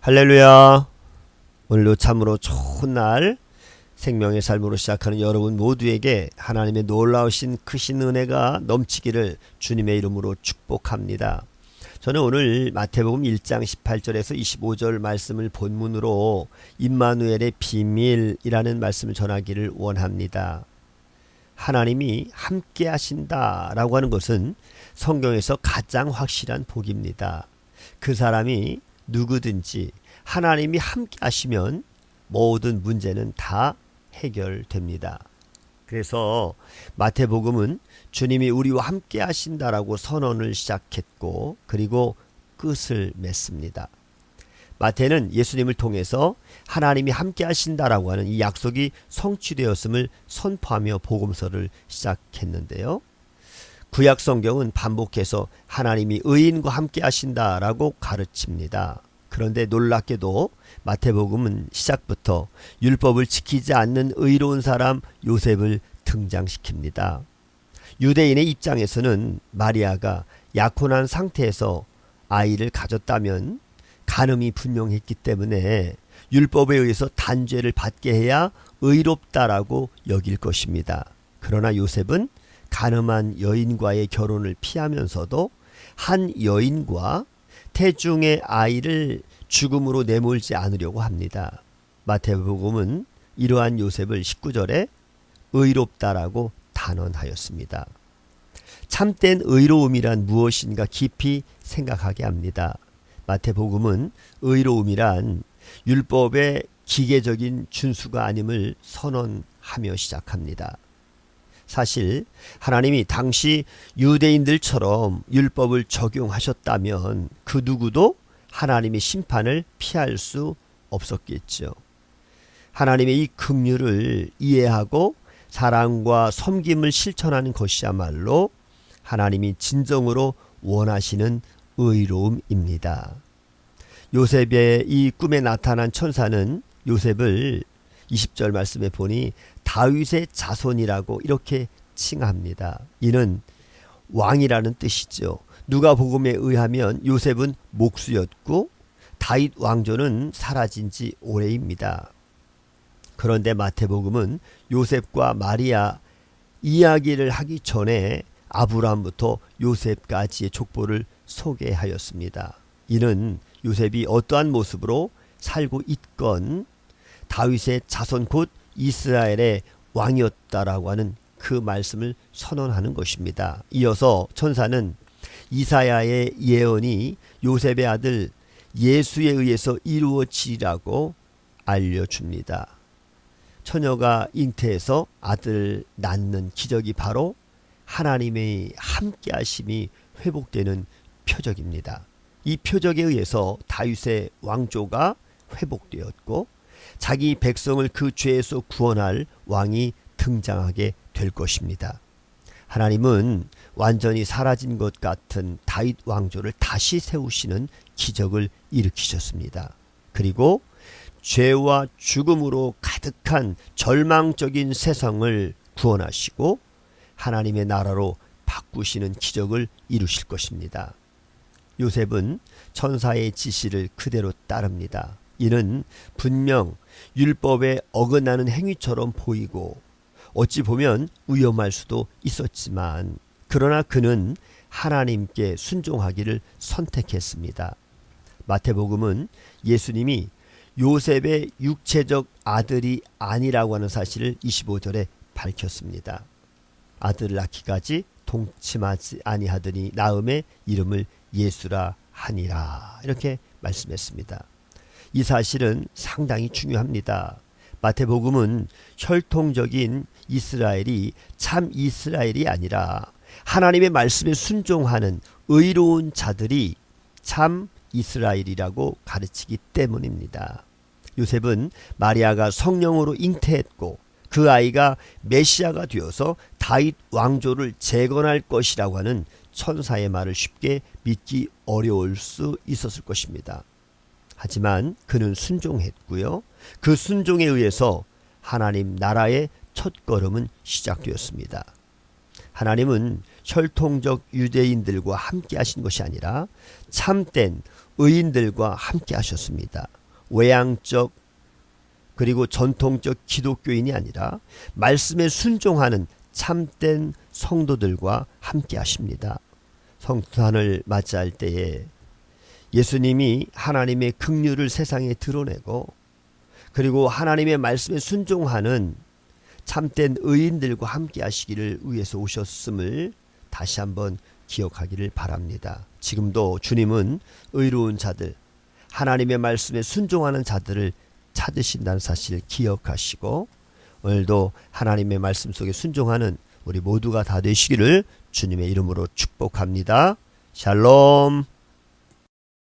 할렐루야. 오늘도 참으로 좋은 날 생명의 삶으로 시작하는 여러분 모두에게 하나님의 놀라우신 크신 은혜가 넘치기를 주님의 이름으로 축복합니다. 저는 오늘 마태복음 1장 18절에서 25절 말씀을 본문으로 임마누엘의 비밀이라는 말씀을 전하기를 원합니다. 하나님이 함께 하신다라고 하는 것은 성경에서 가장 확실한 복입니다. 그 사람이 누구든지 하나님이 함께 하시면 모든 문제는 다 해결됩니다. 그래서 마태복음은 주님이 우리와 함께 하신다라고 선언을 시작했고 그리고 끝을 맺습니다. 마태는 예수님을 통해서 하나님이 함께 하신다라고 하는 이 약속이 성취되었음을 선포하며 복음서를 시작했는데요. 구약 성경은 반복해서 하나님이 의인과 함께 하신다라고 가르칩니다. 그런데 놀랍게도 마태복음은 시작부터 율법을 지키지 않는 의로운 사람 요셉을 등장시킵니다. 유대인의 입장에서는 마리아가 약혼한 상태에서 아이를 가졌다면 간음이 분명했기 때문에 율법에 의해서 단죄를 받게 해야 의롭다라고 여길 것입니다. 그러나 요셉은 가늠한 여인과의 결혼을 피하면서도 한 여인과 태중의 아이를 죽음으로 내몰지 않으려고 합니다. 마태복음은 이러한 요셉을 19절에 의롭다라고 단언하였습니다. 참된 의로움이란 무엇인가 깊이 생각하게 합니다. 마태복음은 의로움이란 율법의 기계적인 준수가 아님을 선언하며 시작합니다. 사실 하나님이 당시 유대인들처럼 율법을 적용하셨다면 그 누구도 하나님의 심판을 피할 수 없었겠죠. 하나님의 이 긍휼을 이해하고 사랑과 섬김을 실천하는 것이야말로 하나님이 진정으로 원하시는 의로움입니다. 요셉의 이 꿈에 나타난 천사는 요셉을 20절 말씀에 보니 다윗의 자손이라고 이렇게 칭합니다. 이는 왕이라는 뜻이죠. 누가복음에 의하면 요셉은 목수였고 다윗 왕조는 사라진 지 오래입니다. 그런데 마태복음은 요셉과 마리아 이야기를 하기 전에 아브라함부터 요셉까지의 족보를 소개하였습니다. 이는 요셉이 어떠한 모습으로 살고 있건 다윗의 자손 곧 이스라엘의 왕이었다라고 하는 그 말씀을 선언하는 것입니다. 이어서 천사는 이사야의 예언이 요셉의 아들 예수에 의해서 이루어지라고 알려줍니다. 처녀가 잉태해서 아들 낳는 기적이 바로 하나님의 함께 하심이 회복되는 표적입니다. 이 표적에 의해서 다윗의 왕조가 회복되었고 자기 백성을 그 죄에서 구원할 왕이 등장하게 될 것입니다. 하나님은 완전히 사라진 것 같은 다윗 왕조를 다시 세우시는 기적을 일으키셨습니다. 그리고 죄와 죽음으로 가득한 절망적인 세상을 구원하시고 하나님의 나라로 바꾸시는 기적을 이루실 것입니다. 요셉은 천사의 지시를 그대로 따릅니다. 이는 분명 율법에 어긋나는 행위처럼 보이고 어찌 보면 위험할 수도 있었지만 그러나 그는 하나님께 순종하기를 선택했습니다. 마태복음은 예수님이 요셉의 육체적 아들이 아니라고 하는 사실을 25절에 밝혔습니다. 아들을 낳기까지 동침하지 아니하더니 나음의 이름을 예수라 하니라 이렇게 말씀했습니다. 이 사실은 상당히 중요합니다. 마태복음은 혈통적인 이스라엘이 참 이스라엘이 아니라 하나님의 말씀에 순종하는 의로운 자들이 참 이스라엘이라고 가르치기 때문입니다. 요셉은 마리아가 성령으로 잉태했고 그 아이가 메시아가 되어서 다윗 왕조를 재건할 것이라고 하는 천사의 말을 쉽게 믿기 어려울 수 있었을 것입니다. 하지만 그는 순종했고요. 그 순종에 의해서 하나님 나라의 첫 걸음은 시작되었습니다. 하나님은 혈통적 유대인들과 함께 하신 것이 아니라 참된 의인들과 함께 하셨습니다. 외향적 그리고 전통적 기독교인이 아니라 말씀에 순종하는 참된 성도들과 함께 하십니다. 성탄을 맞이할 때에 예수님이 하나님의 긍휼을 세상에 드러내고 그리고 하나님의 말씀에 순종하는 참된 의인들과 함께 하시기를 위해서 오셨음을 다시 한번 기억하기를 바랍니다. 지금도 주님은 의로운 자들, 하나님의 말씀에 순종하는 자들을 찾으신다는 사실을 기억하시고 오늘도 하나님의 말씀 속에 순종하는 우리 모두가 다 되시기를 주님의 이름으로 축복합니다. 샬롬.